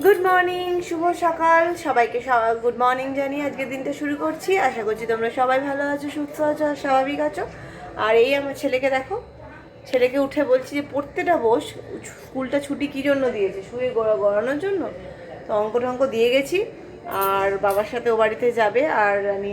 Good morning শুভ সকাল। সবাইকে good morning জানি আজকের দিনটা শুরু করছি। আশা করছি তোমরা সবাই ভালো আছো, সুস্থ আছো আর স্বাভাবিক আছো। আর এই আমার ছেলেকে দেখো, ছেলেকে উঠে বলছি যে, পড়তেটা বস, স্কুলটা ছুটি কী জন্য দিয়েছে? শুয়ে গড়া, গড়ানোর জন্য? তো অঙ্ক টঙ্ক দিয়ে গেছি। আর বাবার সাথে ও বাড়িতে যাবে। আর আমি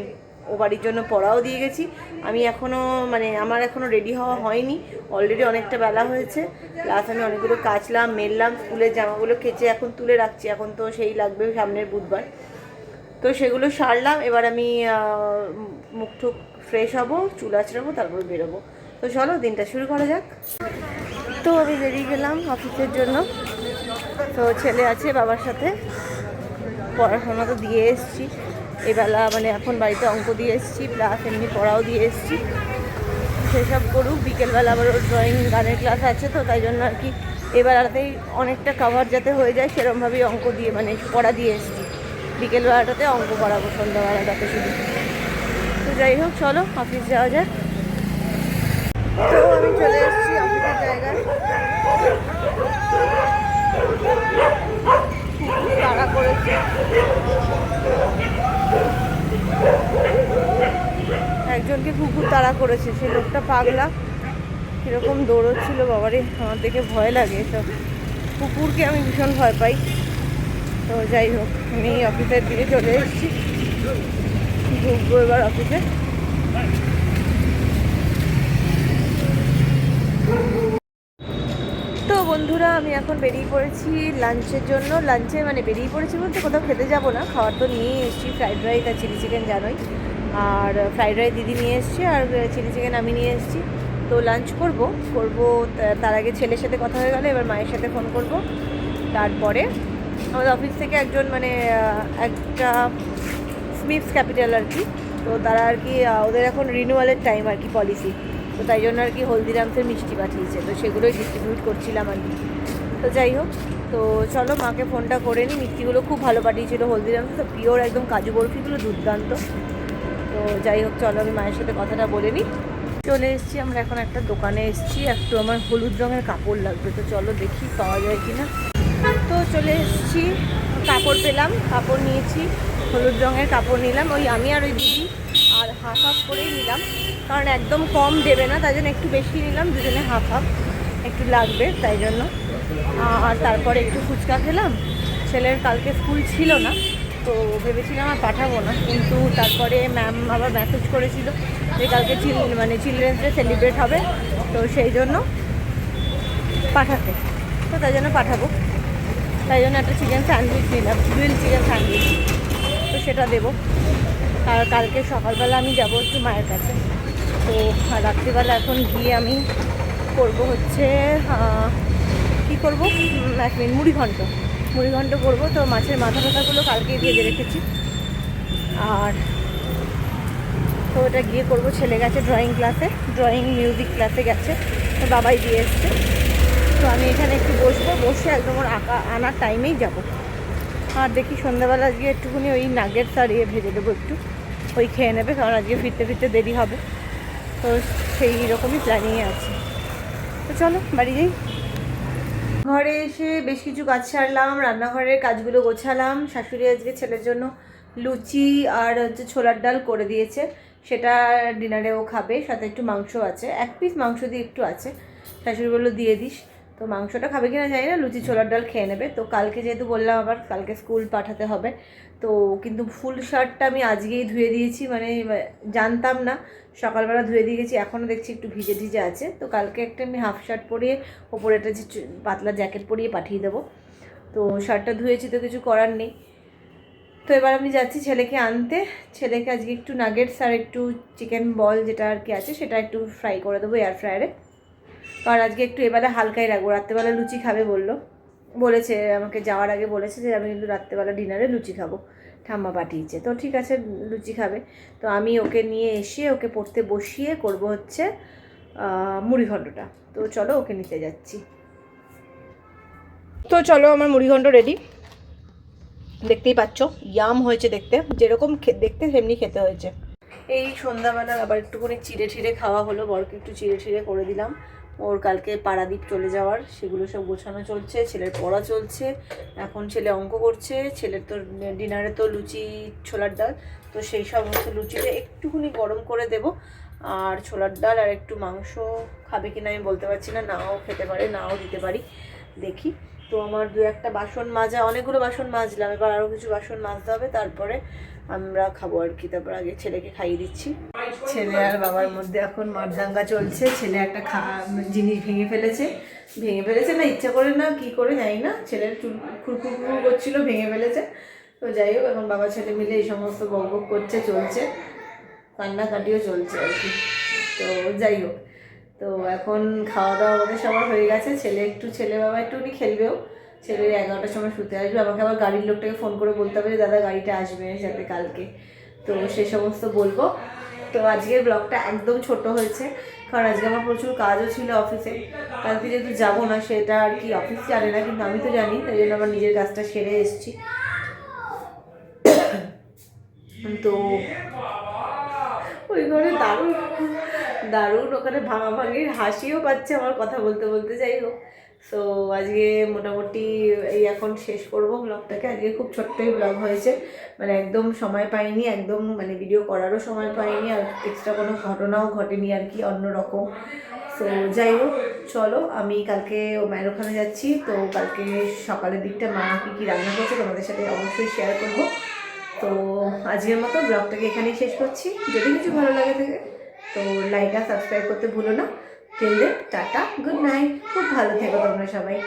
ও বাড়ির জন্য পড়াও দিয়ে গেছি। আমি এখনও মানে আমার এখনও রেডি হওয়া হয়নি। অলরেডি অনেকটা বেলা হয়েছে। প্লাস আমি অনেকগুলো কাচলাম, মেললাম স্কুলের জামাগুলো কেচে এখন তুলে রাখছি। এখন তো সেই লাগবে সামনের বুধবার। তো সেগুলো সারলাম। এবার আমি মুখ টুক ফ্রেশ হব, চুল আঁচড়াবো, তারপর বেরোবো। তো চলো, দিনটা শুরু করা যাক। তো আমি বেরিয়ে গেলাম অফিসের জন্য। তো ছেলে আছে বাবার সাথে। পড়াশোনা তো দিয়ে এসেছি। এবেলা মানে এখন বাড়িতে অঙ্ক দিয়ে এসেছি প্লাস এমনি পড়াও দিয়ে এসেছি। সেসব করুক, বিকেলবেলা আবার ওর ড্রয়িং গানের ক্লাস আছে তো, তাই জন্য আর কি এবেলাতেই অনেকটা কাভার যাতে হয়ে যায়, সেরমভাবেই অঙ্ক দিয়ে মানে পড়া দিয়ে এসেছি। বিকেলবেলাটাতে অঙ্ক করাবো সন্ধ্যাবেলাটাতে শুধু। তো যাই হোক, চলো অফিস যাওয়া যাক। তো আমি চলে এসেছি অফিসের জায়গায়। তাড়া করেছে। একজনকে কুকুর তাড়া করেছে সে লোকটা পাগলা। কীরকম দৌড়চ্ছিল বাবারে, আমার দেখে ভয় লাগে তো কুকুরকে আমি ভীষণ ভয় পাই। তো যাই হোক, আমি অফিসের দিকে চলে এসেছি। ঢুকবো এবার অফিসে। তো বন্ধুরা, আমি এখন বেরিয়ে পড়েছি লাঞ্চের জন্য। লাঞ্চে মানে বেরিয়ে পড়েছি বলতে কোথাও খেতে যাব না, খাওয়ার তো নিয়েই এসেছি, ফ্রাইড রাইস আর চিলি চিকেন জানোই। আর ফ্রাইড রাইস দিদি নিয়ে এসেছি আর চিলি চিকেন আমি নিয়ে এসেছি। তো লাঞ্চ করব করব তার আগে ছেলের সাথে কথা হয়ে গেলে, এবার মায়ের সাথে ফোন করব। তারপরে আমাদের অফিস থেকে একজন মানে একটা স্মিপস ক্যাপিটাল আর কি। তো তারা আর কি ওদের এখন রিনিউয়ালের টাইম আর কি পলিসি তো তাই জন্য আর কি হলদিরামসের মিষ্টি পাঠিয়েছে। তো সেগুলোই ডিস্ট্রিবিউট করছিলাম আর কি। তো যাই হোক, তো চলো মাকে ফোনটা করে নিই মিষ্টিগুলো খুব ভালো পাঠিয়েছিল হলদিরামস। তো পিওর একদম কাজু বরফিগুলো দুর্দান্ত। তো যাই হোক, চলো, আমি মায়ের সাথে কথাটা বলে নিই। চলে এসেছি, আমরা এখন একটা দোকানে এসেছি। একটু আমার হলুদ রঙের কাপড় লাগবে, তো চলো দেখি পাওয়া যায় কি না তো চলে এসেছি, কাপড় পেলাম, কাপড় নিয়েছি, হলুদ রঙের কাপড় নিলাম। ওই আমি আর ওই দিদি আর হাফ হাফ করেই নিলাম। কারণ একদম কম দেবে না, তাই জন্য একটু বেশি নিলাম, দুজনে হাফ হাফ একটু লাগবে, তাই জন্য। আর তারপরে একটু ফুচকা খেলাম। ছেলের কালকে স্কুল ছিল না তো ভেবেছিলাম আর পাঠাবো না। কিন্তু তারপরে ম্যাম আবার মেসেজ করেছিল যে কালকে চিল মানে চিলড্রেন্স ডে সেলিব্রেট হবে। তো সেই জন্য পাঠাতে। তো তাই জন্য পাঠাবো। তাই জন্য একটা চিকেন স্যান্ডউইচ নিলাম। গ্রিল চিকেন স্যান্ডউইচ তো সেটা দেবো। আর কালকে সকালবেলা আমি যাব একটু মায়ের কাছে। তো রাত্রিবেলা এখন গিয়ে আমি করব হচ্ছে কি করব? এক মিনিট মুড়ি ঘন্ট মুড়ি ঘন্ট করব, তো মাছের মাথা টাথাগুলো কালকে ভেজে রেখেছি। আর তো ওটা গিয়ে করব, ছেলে গেছে ড্রয়িং ক্লাসে ড্রয়িং মিউজিক ক্লাসে গেছে, তো বাবাই দিয়ে এসছে। তো আমি এখানে একটু বসবো, বসে একদম ওর আঁকা, আনার টাইমেই যাব। আর দেখি সন্ধ্যাবেলা আজকে একটুখানি ওই নাগেটস আর ইয়ে ভেজে দেবো একটু, ওই খেয়ে নেবে, কারণ আজকে ফিরতে ফিরতে দেরি হবে। তো সেই রকমই প্ল্যানিংয়ে আছে। তো চলো, বাড়ি যাই। ঘরে এসে বেশ কিছু কাজ সারলাম, রান্নাঘরের কাজগুলো গোছালাম। শাশুড়ি আজকে ছেলের জন্য লুচি আর হচ্ছে ছোলার ডাল করে দিয়েছে। সেটা ডিনারেও খাবে, সাথে একটু মাংস আছে। এক পিস মাংস দিয়ে একটু আছে। শাশুড়ি বলল, দিয়ে দিস। তো মাংসটা খাবে কিনা জানি না, লুচি ছোলার ডাল খেয়ে নেবে। তো কালকে যেহেতু বললাম আবার, কালকে স্কুল পাঠাতে হবে। তো কিন্তু ফুল শার্টটা আমি আজকেই ধুয়ে দিয়েছি মানে জানতাম না। সকালবেলা ধুয়ে দিয়ে গেছি, এখনও দেখছি একটু ভিজে ভিজে আছে। তো কালকে একটা আমি হাফ শার্ট পরিয়ে, ওপরে একটা যে পাতলা জ্যাকেট পরিয়ে পাঠিয়ে দেবো। তো শার্টটা ধুয়েছি তো কিছু করার নেই। তো এবার আমি যাচ্ছি ছেলেকে আনতে। ছেলেকে আজকে একটু নাগেটস আর একটু চিকেন বল যেটা আর কি আছে, সেটা একটু ফ্রাই করে দেবো এয়ার ফ্রায়ারে কারণ আজকে একটু এবেলা হালকাই রাখব। রাত্রেবেলা লুচি খাবে বলল। বলেছে আমাকে যাওয়ার আগে বলেছে যে আমি কিন্তু রাত্রেবেলা ডিনারে লুচি খাব। ঠাম্মা পাঠিয়েছে। তো ঠিক আছে লুচি খাবে। তো আমি ওকে নিয়ে এসে ওকে পড়তে বসিয়ে করব হচ্ছে আহ, মুড়িঘণ্টটা তো চলো ওকে নিতে যাচ্ছি। তো চলো আমার মুড়িঘণ্ট রেডি দেখতেই পাচ্ছ ইয়াম হয়েছে দেখতে। যেরকম দেখতে সেমনি খেতে হয়েছে। এই সন্ধ্যাবেলা আবার একটুখানি চিড়ে ঠিড়ে খাওয়া হলো বরকে একটু চিড়ে ঠিড়ে করে দিলাম। ওর কালকে পাড়াদ্বীপ চলে যাওয়ার, সেগুলো সব গোছানো চলছে, ছেলের পড়া চলছে, এখন ছেলে অঙ্ক করছে, ছেলের তো ডিনারে তো লুচি, ছোলার ডাল, তো সেই সব হচ্ছে লুচিটা একটুখানি গরম করে দেব। আর ছোলার ডাল আর একটু মাংস খাবে কিনা আমি বলতে পারছি না, নাও খেতে পারে, নাও দিতে পারি, দেখি। তো আমার দু একটা বাসন মাজা, অনেকগুলো বাসন মাজলাম। এবার আরও কিছু বাসন মাজতে হবে, তারপরে আমরা খাব আর কি। তারপর আগে ছেলেকে খাইয়ে দিচ্ছি। ছেলে আর বাবার মধ্যে এখন মারদাঙ্গা চলছে। ছেলে একটা খা জিনিস ভেঙে ফেলেছে। ভেঙে ফেলেছে না, ইচ্ছা করে না, কি করে জানি না। ছেলের চুল খুরখুর খুরখুর করছিল, ভেঙে ফেলেছে। তো যাই হোক, এখন বাবা ছেলে মিলে এই সমস্ত বক করছে, চলছে। কান্নাকাটিও চলছে আর কি। তো যাই হোক। তো এখন খাওয়া দাওয়া আমাদের সবার হয়ে গেছে। ছেলে একটু, ছেলে বাবা একটুখানি খেলবেও। ছেলে এগারোটার সময় শুতে আসবে। আমাকে আবার গাড়ির লোকটাকে ফোন করে বলতে হবে যে, দাদা, গাড়িটা আসবে যাতে কালকে। তো সে সমস্ত বলব। তো আজকের ব্লগটা একদম ছোট হয়েছে। কারণ আজকে আমার প্রচুর কাজও ছিল অফিসে কালকে যেহেতু যাব না, সেটা আর কি অফিস জানে না, কিন্তু আমি তো জানি, তাই জন্য আমার নিজের কাজটা সেরে এসেছি। তো ওই ঘরে দারুণ দারুণ ওখানে ভাঙাভাঙির হাসিও পাচ্ছে আমার কথা বলতে বলতে, যাই হোক। সো আজকে মোটামুটি এই এখন শেষ করব ব্লগটাকে আজকে খুব ছোট্টই ব্লগ হয়েছে। মানে একদম সময় পাইনি, একদম মানে ভিডিও করারও সময় পাইনি, আর এক্সট্রা কোনো ঘটনাও ঘটেনি আর কি অন্যরকম তো যাই হোক, চলো, আমি কালকে ও মায়ের ওখানে যাচ্ছি। তো কালকে সকালের দিকটা মা কী কী রান্না করছে তোমাদের সাথে অবশ্যই শেয়ার করব। তো আজকের মতো ব্লগটাকে এখানেই শেষ করছি। যদি কিছু ভালো লাগে থাকে, তো লাইক আর সাবস্ক্রাইব করতে ভুলো না। টেলে টাটা গুড নাইট খুব ভালো থেকো তোমরা সবাই।